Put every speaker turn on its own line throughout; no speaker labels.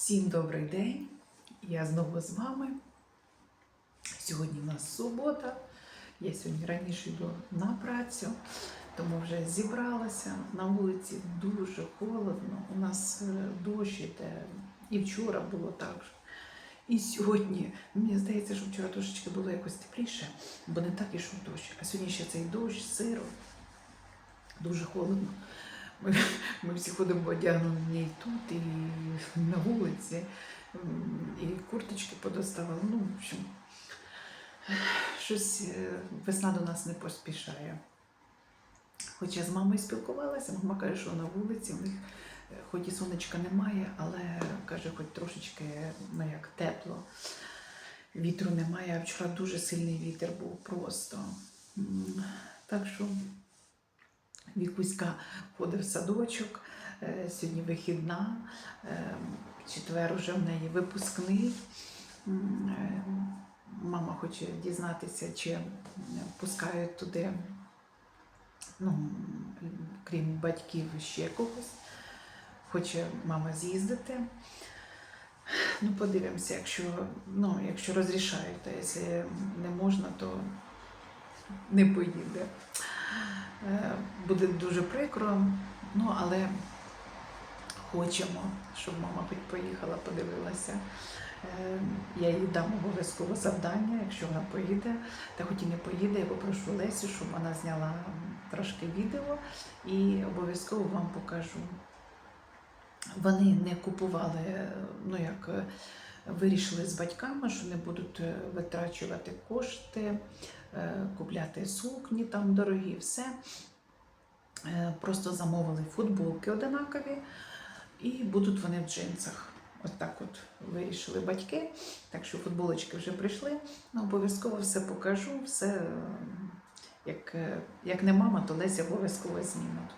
Всім добрий день. Я знову з вами. Сьогодні в нас субота. Я сьогодні раніше йду на працю, тому вже зібралася. На вулиці дуже холодно. У нас е, дощ іде. І вчора було так же. І сьогодні, мені здається, що вчора трошечки було якось тепліше, бо не так ішов дощ. А сьогодні ще цей дощ, сиро, дуже холодно. Ми, всі ходимо одягнені і тут, і на вулиці, і курточки подоставали. Ну, в общем, щось е, весна до нас не поспішає. Хоча з мамою спілкувалася, мама каже, що на вулиці в них е, хоч і сонечка немає, але каже, хоч трошечки ну, як тепло. Вітру немає, а вчора дуже сильний вітер був просто. Так що Вікуська ходить в садочок, е, сьогодні вихідна, е, четвер уже в неї випускний. Е, Мама хоче дізнатися, чи пускають туди, ну, крім батьків, ще когось. Хоче мама з'їздити. Ну, подивимося, якщо, ну, якщо розрішають, а якщо не можна, то не поїде. Е, Буде дуже прикро, ну але хочемо, щоб мама поїхала, подивилася. Е, Я їй дам обов'язково завдання, якщо вона поїде, та хоч і не поїде, я попрошу Лесю, щоб вона зняла трошки відео і обов'язково вам покажу. Вони не купували, ну як е, вирішили з батьками, що не будуть витрачувати кошти, купляти сукні там дорогі, все. Е, Просто замовили футболки одинакові і будуть вони в джинсах. От так от вирішили батьки. Так що футболочки вже прийшли. Ну, обов'язково все покажу, все е, як, е, як не мама, то Леся обов'язково знімуть.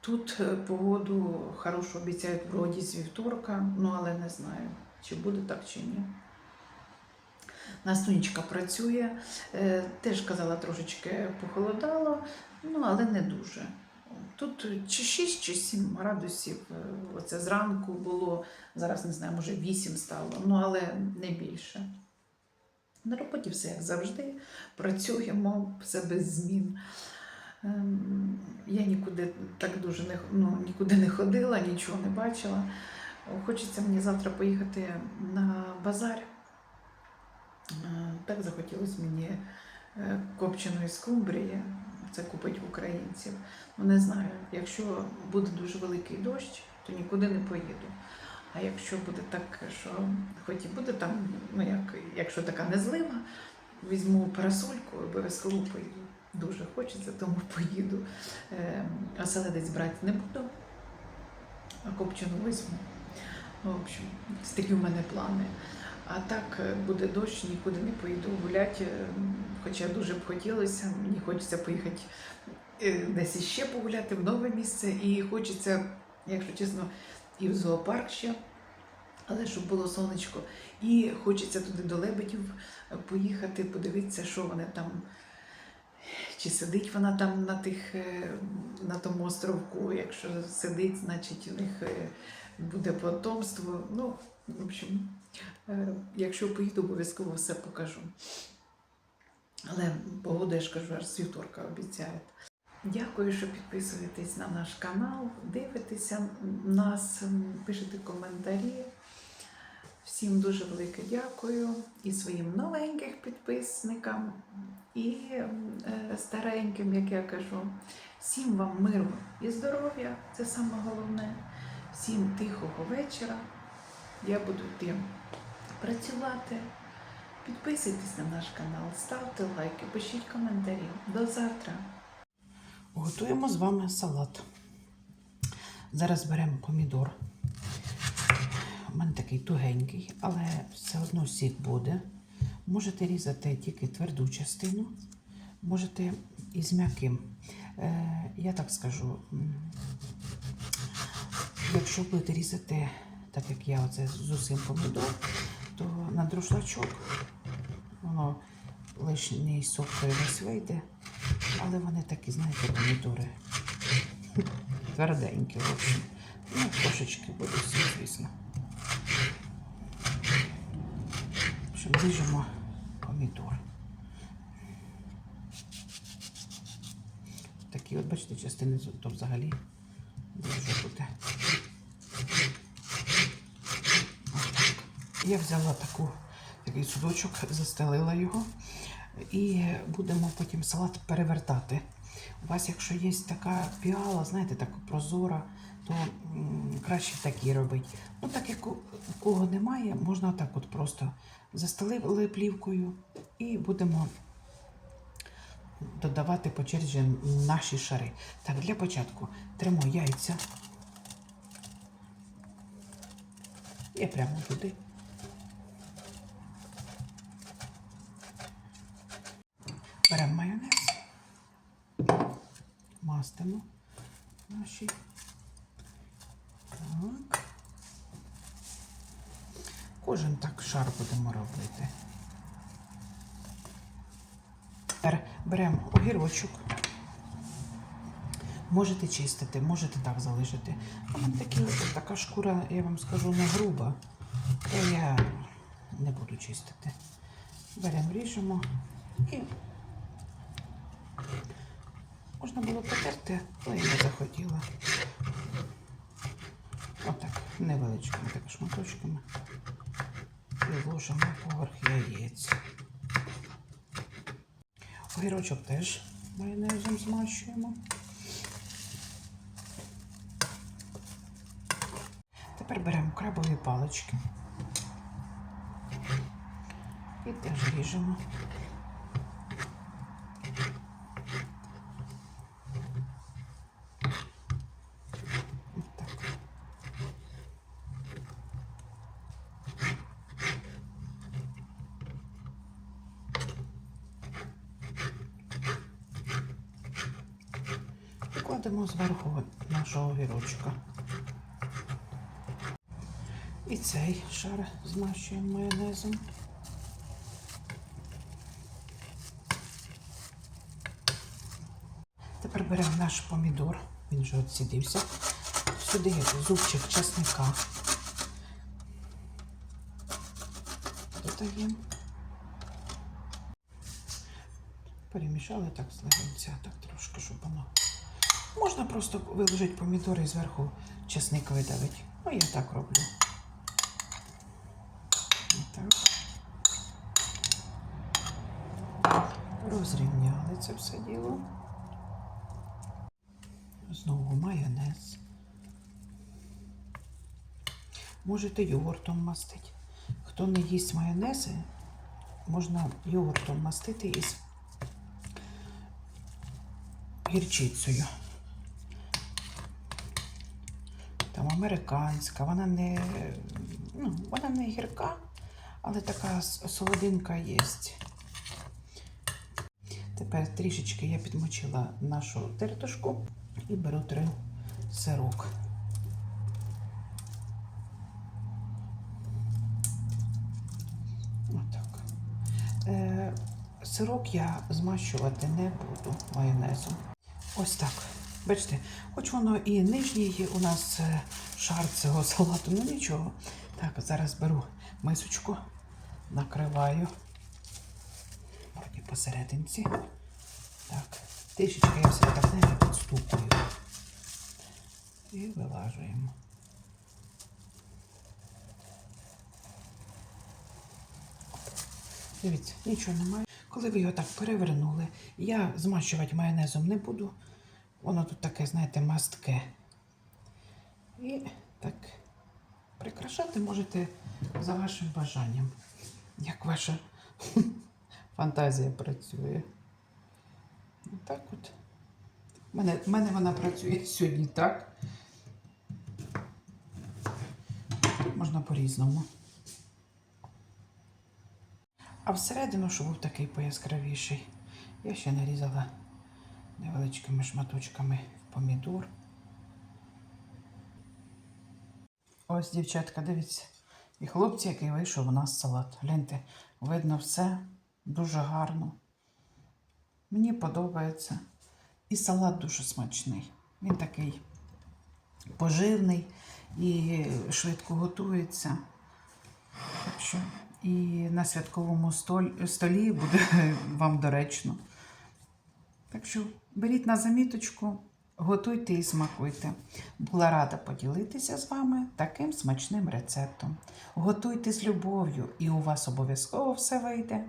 Тут е, погоду хорошу обіцяють вроді з вівторка, ну але не знаю, чи буде так, чи ні. Настунечка працює, е, теж казала, трошечки похолодало, ну але не дуже. Тут чи 6, чи 7 градусів. е, Оце зранку було, зараз не знаю, може 8 стало, ну але не більше. На роботі все як завжди. Працюємо, все без змін. Ем, Я нікуди так дуже не, ну, нікуди не ходила, нічого не бачила. Хочеться мені завтра поїхати на базар. Е, Так захотілося мені е, копченої скумбрії. Це купить в українців. Ну не знаю, якщо буде дуже великий дощ, то нікуди не поїду. А якщо буде так, що хоч і буде там, ну як, якщо така незлива, візьму парасольку, обов'язково поїду. Дуже хочеться, тому поїду. Е, Оселедець брати не буду, а копчену візьму. В общем, такі в мене плани. А так е, буде дощ, нікуди не поїду гуляти, е, хоча дуже б хотілося. Мені хочеться поїхати е, десь іще погуляти в нове місце. І хочеться, якщо чесно, і в зоопарк ще, але щоб було сонечко. І хочеться туди до лебедів поїхати, подивитися, що вони там. Чи сидить вона там на тих, на тому островку? Якщо сидить, значить у них буде потомство. Ну, в общем, якщо поїду, обов'язково все покажу. Але погода, я ж кажу, аж з вівторка обіцяють. Дякую, що підписуєтесь на наш канал, дивитеся нас, пишете коментарі. Всім дуже велике дякую і своїм новеньким підписникам, і е, стареньким, як я кажу. Всім вам миру і здоров'я, це саме головне. Всім тихого вечора. Я буду йти працювати. Підписуйтесь на наш канал, ставте лайки, пишіть коментарі. До завтра. Готуємо з вами салат. Зараз беремо помідор. У мене такий тугенький, але все одно сік буде. Можете різати тільки тверду частину, можете і з м'яким. Е, я так скажу, якщо будете різати, так як я оце з усім помідор, то на друшлачок воно лишній сок весь вийде, але вони такі, знаєте, помідори тверденькі, в общем. Ну, трошечки буде сік, звісно.
ріжемо помідор. Такі от, бачите, частини то взагалі дуже буде. Я взяла таку, такий судочок, застелила його. І будемо потім салат перевертати. У вас, якщо є така піала, знаєте, така прозора, то краще такі робити. Ну, так як у кого немає, можна так от просто застелили плівкою і будемо додавати по черзі наші шари. Так, для початку тремо яйця. І прямо туди. Беремо майонез, мастимо наші. Так. Кожен так шар будемо робити. Тепер беремо огірочок. Можете чистити, можете так залишити. А такі, така шкура, я вам скажу, не груба, то я не буду чистити. Беремо, ріжемо і можна було потерти, але я не захотіла. Отак, невеличкими так шматочками. І ложимо поверх яєць. Огірочок теж майонезом змащуємо. Тепер беремо крабові палички і теж ріжемо. І кладемо зверху нашого огірочка. І цей шар змащуємо майонезом. Тепер беремо наш помідор, він вже відсідився. Сюди зубчик чесника. Додаємо. Перемішали так з так трошки, щоб воно. Можна просто виложити помідори і зверху чесник видавити. Ну, я так роблю. Отак. Розрівняли це все діло. Знову майонез. Можете йогуртом мастити. Хто не їсть майонези, можна йогуртом мастити із гірчицею. Там американська, вона не, ну, вона не гірка, але така солодинка є. Тепер трішечки я підмочила нашу тертушку і беру три сирок. Отак. Е, сирок я змащувати не буду майонезом. Ось так. Бачите, хоч воно і нижній у нас е, шар цього салату, ну нічого. Так, зараз беру мисочку, накриваю. Вроді посерединці. Так, трішечки я все так не підступую. І вилажуємо. Дивіться, нічого немає. Коли ви його так перевернули, я змащувати майонезом не буду. Воно тут таке, знаєте, мастке. І так прикрашати можете за вашим бажанням, як ваша фантазія працює. Так от. У мене, мене вона працює сьогодні так. Тут можна по-різному. А всередину, щоб був такий пояскравіший, я ще нарізала невеличкими шматочками помідор. Ось, дівчатка, дивіться. І хлопці, який вийшов у нас салат. Гляньте, видно все дуже гарно. Мені подобається. І салат дуже смачний. Він такий поживний і швидко готується. Так що і на святковому столі буде вам доречно. Так що беріть на заміточку, готуйте і смакуйте. Була рада поділитися з вами таким смачним рецептом. Готуйте з любов'ю, і у вас обов'язково все вийде.